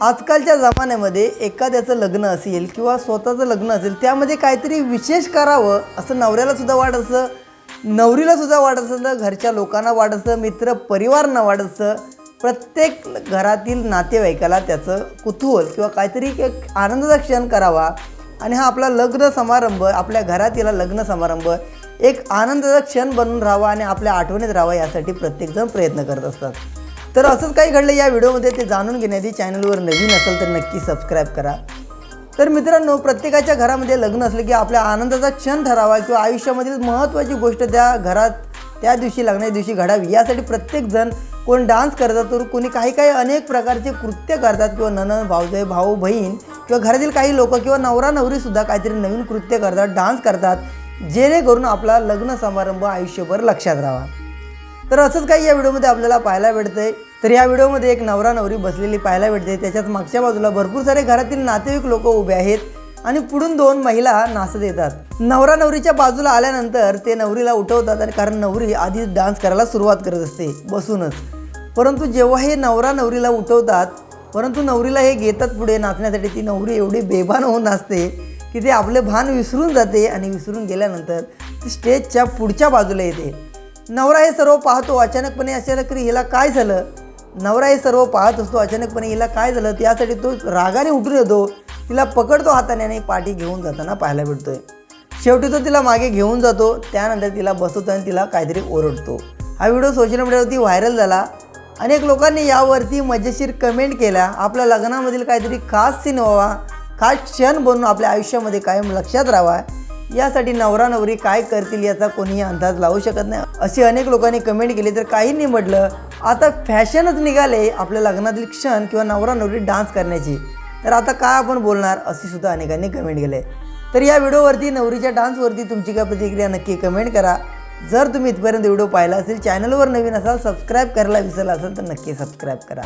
आजकालच्या जमान्यामध्ये एखाद्याचं लग्न असेल किंवा स्वतःचं लग्न असेल त्यामध्ये काहीतरी विशेष करावं असं नवऱ्यालासुद्धा सुद्धा नवरीलासुद्धा असतं घरच्या लोकांना वाटत असतं मित्र परिवारांना वाटत असतं. प्रत्येक घरातील नातेवाईकाला त्याचं कुतूहल किंवा काहीतरी एक आनंदाचा क्षण करावा. आणि हा आपला लग्न समारंभ आपल्या घरातील लग्न समारंभ एक आनंदाचा क्षण बनून राहावा आणि आपल्या आठवणीत राहावा यासाठी प्रत्येकजण प्रयत्न करत असतात. तर असंच काही घडलं या व्हिडिओमध्ये ते जाणून घेण्याआधी चॅनलवर नवीन असेल तर नक्की सबस्क्राईब करा. तर मित्रांनो प्रत्येकाच्या घरामध्ये लग्न असलं की आपल्या आनंदाचा क्षण ठरावा किंवा आयुष्यामधील महत्त्वाची गोष्ट त्या घरात त्या दिवशी लग्नाच्या दिवशी घडावी यासाठी प्रत्येकजण कोण डान्स करतात तर कोणी काही काही अनेक प्रकारचे कृत्य करतात किंवा ननन भाऊजय भाऊ बहीण किंवा घरातील काही लोक किंवा नवरा नवरीसुद्धा काहीतरी नवीन कृत्य करतात डान्स करतात जेणेकरून आपला लग्न समारंभ आयुष्यभर लक्षात राहावा. तर असंच काही या व्हिडिओमध्ये आपल्याला पाहायला भेटतंय तर या व्हिडिओमध्ये एक नवरा नवरी बसलेली पाहायला भेटते. त्याच्याच मागच्या बाजूला भरपूर सारे घरातील नातेवाईक लोक उभे आहेत आणि पुढून दोन महिला नाचत येतात. नवरा नवरीच्या बाजूला आल्यानंतर ते नवरीला उठवतात आणि कारण नवरी आधी डान्स करायला सुरुवात करत असते बसूनच. परंतु जेव्हा हे नवरा नवरीला उठवतात परंतु नवरीला हे घेतात पुढे नाचण्यासाठी ती नवरी एवढी बेभान होऊन नाचते की ते आपले भान विसरून जाते आणि विसरून गेल्यानंतर ती स्टेजच्या पुढच्या बाजूला येते. नवरा हे सर्व पाहतो अचानकपणे असे की हिला काय झालं? नवरा हे सर्व पाहत असतो अचानकपणे हिला काय झालं? त्यासाठी तो रागाने उठून येतो. तिला पकडतो हाताने आणि पाठी घेऊन जाताना पाहायला भेटतोय. शेवटी तो तिला मागे घेऊन जातो. त्यानंतर तिला बसवतो आणि तिला काहीतरी ओरडतो. हा व्हिडिओ सोशल मीडियावरती व्हायरल झाला. अनेक लोकांनी यावरती मजेशीर कमेंट केल्या. आपल्या लग्नामधील काहीतरी खास सीन व्हावा. खास क्षण बनून आपल्या आयुष्यामध्ये कायम लक्षात राहावा. यासाठी नवरा नवरी काय करतील याचा कोणीही अंदाज लावू शकत नाही. असे अनेक लोकांनी कमेंट केली तर काहींनी म्हटलं आता फॅशनच निघाले आपल्या लग्नातील क्षण किंवा नवरा नवरी डान्स करण्याची. तर आता काय आपण बोलणार अशी सुद्धा अनेकांनी कमेंट केले. तर या व्हिडिओवरती नवरीच्या डान्सवरती तुमची काय प्रतिक्रिया नक्की कमेंट करा. जर तुम्ही इथपर्यंत व्हिडिओ पाहिला असेल चॅनलवर नवीन असाल सबस्क्राईब करायला विसरला असेल तर नक्की सबस्क्राईब करा.